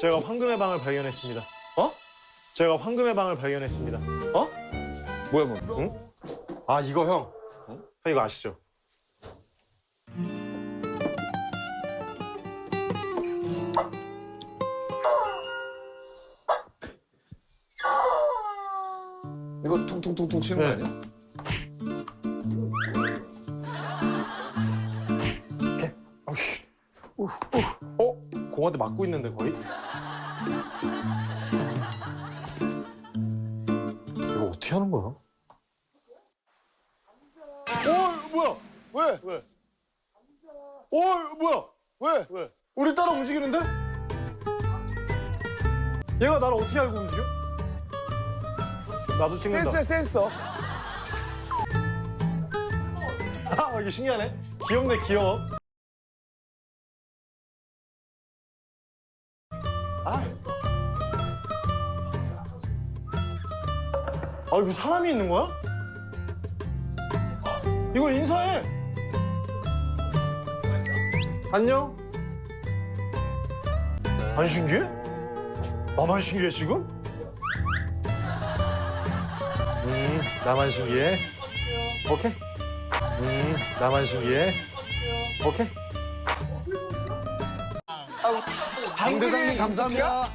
제가 황금의 방을 발견했습니다. 어? 제가 황금의 방을 발견했습니다. 어? 뭐야 뭐? 응? 아 이거 형. 형 이거 아시죠? 이거 통통통통 치는 거 네. 아니야? 이렇게. 어씨. 우, 우. 어? 공한테 맞고 있는데 거의? 이거 어떻게 하는 거야? 어 뭐야? 왜? 왜? 어 뭐야? 왜? 왜? 우리 따라 움직이는데? 얘가 나를 어떻게 알고 움직여? 나도 찍는다. 센서야 센서. 아, 이게 신기하네. 귀엽네, 귀여워. 아. 아, 이거 사람이 있는 거야? 이거 인사해. 안녕. 안 신기해? 나만 신기해, 지금? 음, 나만 신기해. 오케이. 음, 나만 신기해. 오케이. 강대장님 감사합니다.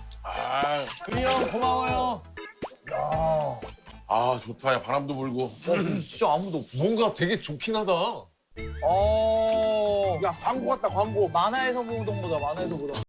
근이 형 고마워요. 아 좋다 야 바람도 불고 진짜 아무도 없어. 뭔가 되게 좋긴 하다 어. 야 광고 같다 광고. 만화에서 보던 거다 만화에서 보던.